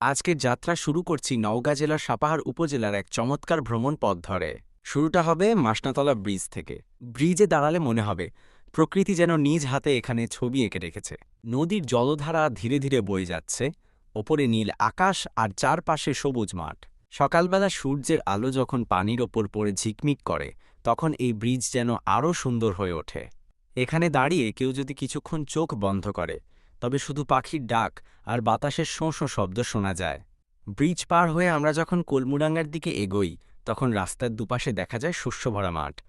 আজকের যাত্রা শুরু করছি নওগাঁ জেলার সাপাহার উপজেলার এক চমৎকার ভ্রমণ পথ ধরে। শুরুটা হবে মাসনাতলা ব্রিজ থেকে। ব্রিজে দাঁড়ালে মনে হবে, প্রকৃতি যেন নিজ হাতে এখানে ছবি এঁকে রেখেছে। নদীর জলধারা ধীরে ধীরে বয়ে যাচ্ছে, ওপরে নীল আকাশ আর চারপাশে সবুজ মাঠ। সকালবেলা সূর্যের আলো যখন পানির ওপর পড়ে ঝিকমিক করে, তখন এই ব্রিজ যেন আরও সুন্দর হয়ে ওঠে। এখানে দাঁড়িয়ে কেউ যদি কিছুক্ষণ চোখ বন্ধ করে তবে শুধু পাখির ডাক আর বাতাসের শোঁ শব্দ শোনা যায়। ব্রিজ পার হয়ে আমরা যখন কলমুডাঙ্গার দিকে এগোই, তখন রাস্তার দুপাশে দেখা যায় শস্যভরা মাঠ।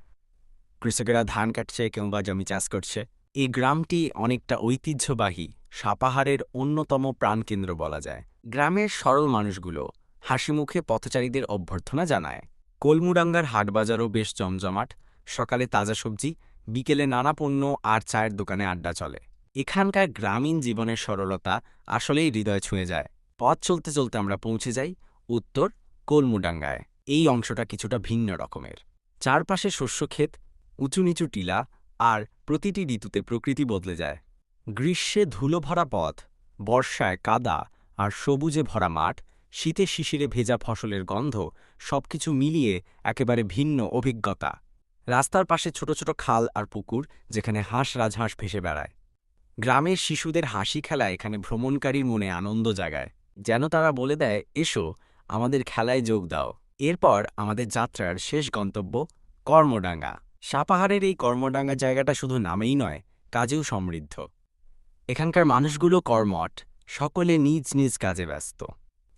কৃষকেরা ধান কাটছে কেউ বা জমি চাষ করছে। এই গ্রামটি অনেকটা ঐতিহ্যবাহী, সাপাহারের অন্যতম প্রাণকেন্দ্র বলা যায়। গ্রামের সরল মানুষগুলো হাসিমুখে পথচারীদের অভ্যর্থনা জানায়। কলমুডাঙ্গার হাটবাজারও বেশ জমজমাট। সকালে তাজা সবজি, বিকেলে নানা পণ্য আর চায়ের দোকানে আড্ডা চলে। এখানকার গ্রামীণ জীবনের সরলতা আসলেই হৃদয় ছুঁয়ে যায়। পথ চলতে চলতে আমরা পৌঁছে যাই উত্তর কলমুডাঙ্গায়। এই অংশটা কিছুটা ভিন্ন রকমের। চারপাশে শস্যক্ষেত উঁচু নিচু টিলা আর প্রতিটি ঋতুতে প্রকৃতি বদলে যায়। গ্রীষ্মে ধুলো ভরা পথ, বর্ষায় কাদা আর সবুজে ভরা মাঠ, শীতে শিশিরে ভেজা ফসলের গন্ধ সবকিছু মিলিয়ে একেবারে ভিন্ন অভিজ্ঞতা। রাস্তার পাশে ছোট ছোট খাল আর পুকুর যেখানে হাঁস রাজহাঁস ভেসে বেড়ায়। গ্রামের শিশুদের হাসি খেলা এখানে ভ্রমণকারীর মনে আনন্দ জাগায়। যেন তারা বলে দেয়, এসো, আমাদের খেলায় যোগ দাও। এরপর আমাদের যাত্রার শেষ গন্তব্য কর্মডাঙ্গা। সাপাহারের এই কর্মডাঙ্গা জায়গাটা শুধু নামেই নয়, কাজেও সমৃদ্ধ। এখানকার মানুষগুলো কর্মট সকলে নিজ নিজ কাজে ব্যস্ত।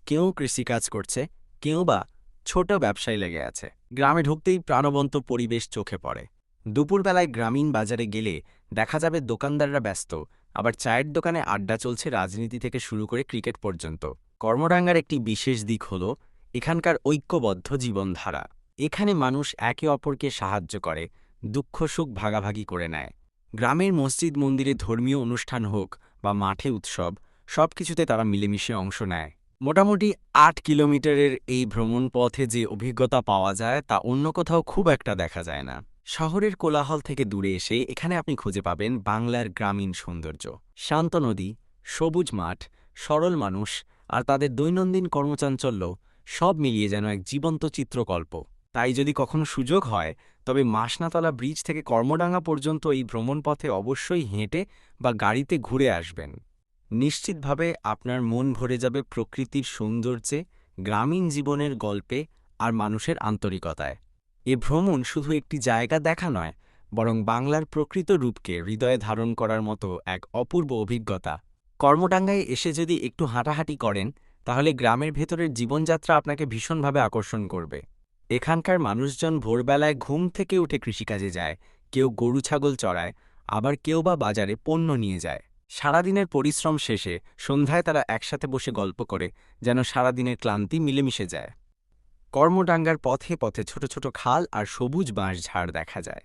কেউ কৃষিকাজ করছে, কেউ বা ছোট ব্যবসায় লেগে আছে। গ্রামে ঢুকতেই প্রাণবন্ত পরিবেশ চোখে পড়ে। দুপুরবেলায় গ্রামীণ বাজারে গেলে দেখা যাবে দোকানদাররা ব্যস্ত, আবার চায়ের দোকানে আড্ডা চলছে রাজনীতি থেকে শুরু করে ক্রিকেট পর্যন্ত। কর্মডাঙ্গার একটি বিশেষ দিক হল এখানকার ঐক্যবদ্ধ জীবনধারা। এখানে মানুষ একে অপরকে সাহায্য করে, দুঃখ সুখ ভাগাভাগি করে নেয়। গ্রামের মসজিদ, মন্দিরে ধর্মীয় অনুষ্ঠান হোক বা মাঠে উৎসব, সবকিছুতে তারা মিলেমিশে অংশ নেয়। মোটামুটি আট কিলোমিটারের এই ভ্রমণ পথে যে অভিজ্ঞতা পাওয়া যায় তা অন্য কোথাও খুব একটা দেখা যায় না। শহরের কোলাহল থেকে দূরে এসে এখানে আপনি খুঁজে পাবেন বাংলার গ্রামীণ সৌন্দর্য। শান্ত নদী, সবুজ মাঠ, সরল মানুষ আর তাদের দৈনন্দিন কর্মচাঞ্চল্য সব মিলিয়ে যেন এক জীবন্ত চিত্রকল্প। তাই যদি কখনো সুযোগ হয়, তবে মাসনাতলা ব্রিজ থেকে কর্মডাঙ্গা পর্যন্ত এই ভ্রমণপথে অবশ্যই হেঁটে বা গাড়িতে ঘুরে আসবেন। নিশ্চিতভাবে আপনার মন ভরে যাবে প্রকৃতির সৌন্দর্যে, গ্রামীণ জীবনের গল্পে আর মানুষের আন্তরিকতায়। এ ভ্রমণ শুধু একটি জায়গা দেখা নয়, বরং বাংলার প্রকৃত রূপকে হৃদয়ে ধারণ করার মতো এক অপূর্ব অভিজ্ঞতা। কর্মডাঙ্গায় এসে যদি একটু হাঁটাহাঁটি করেন, তাহলে গ্রামের ভেতরের জীবনযাত্রা আপনাকে ভীষণভাবে আকর্ষণ করবে। এখানকার মানুষজন ভোরবেলায় ঘুম থেকে উঠে কৃষিকাজে যায়, কেউ গরু ছাগল চড়ায়, আবার কেউ বা বাজারে পণ্য নিয়ে যায়। সারাদিনের পরিশ্রম শেষে সন্ধ্যায় তারা একসাথে বসে গল্প করে, যেন সারাদিনের ক্লান্তি মিলেমিশে যায়। কর্মডাঙ্গার পথে পথে ছোট ছোট খাল আর সবুজ বাঁশ ঝাড় দেখা যায়।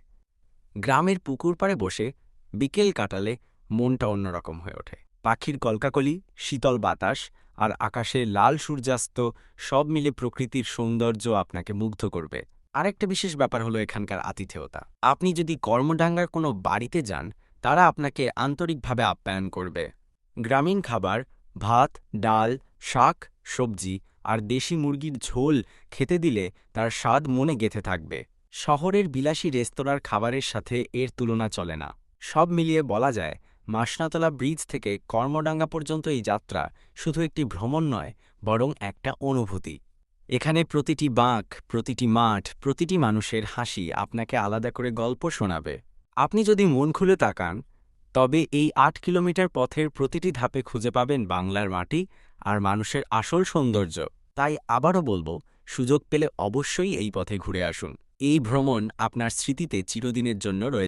গ্রামের পুকুর পাড়ে বসে বিকেল কাটালে মনটা অন্যরকম হয়ে ওঠে। পাখির কলকাকলি, শীতল বাতাস আর আকাশে লাল সূর্যাস্ত সব মিলে প্রকৃতির সৌন্দর্য আপনাকে মুগ্ধ করবে। আরেকটা বিশেষ ব্যাপার হলো এখানকার আতিথেয়তা। আপনি যদি কর্মডাঙ্গার কোনো বাড়িতে যান, তারা আপনাকে আন্তরিকভাবে আপ্যায়ন করবে। গ্রামীণ খাবার, ভাত, ডাল, শাক, সবজি আর দেশি মুরগির ঝোল খেতে দিলে তার স্বাদ মনে গেঁথে থাকবে। শহরের বিলাসী রেস্তোরাঁর খাবারের সাথে এর তুলনা চলে না। সব মিলিয়ে বলা যায়, মাসনাতলা ব্রিজ থেকে কর্মডাঙ্গা পর্যন্ত এই যাত্রা শুধু একটি ভ্রমণ নয়, বরং একটা অনুভূতি। এখানে প্রতিটি বাঁক, প্রতিটি মাঠ, প্রতিটি মানুষের হাসি আপনাকে আলাদা করে গল্প শোনাবে। আপনি যদি মন খুলে তাকান, তবে এই আট কিলোমিটার পথের প্রতিটি ধাপে খুঁজে পাবেন বাংলার মাটি আর মানুষের আসল সৌন্দর্য। তাই আবারও বলব, সুযোগ পেলে অবশ্যই এই পথে ঘুরে আসুন। এই ভ্রমণ আপনার স্মৃতিতে চিরদিনের জন্য রয়ে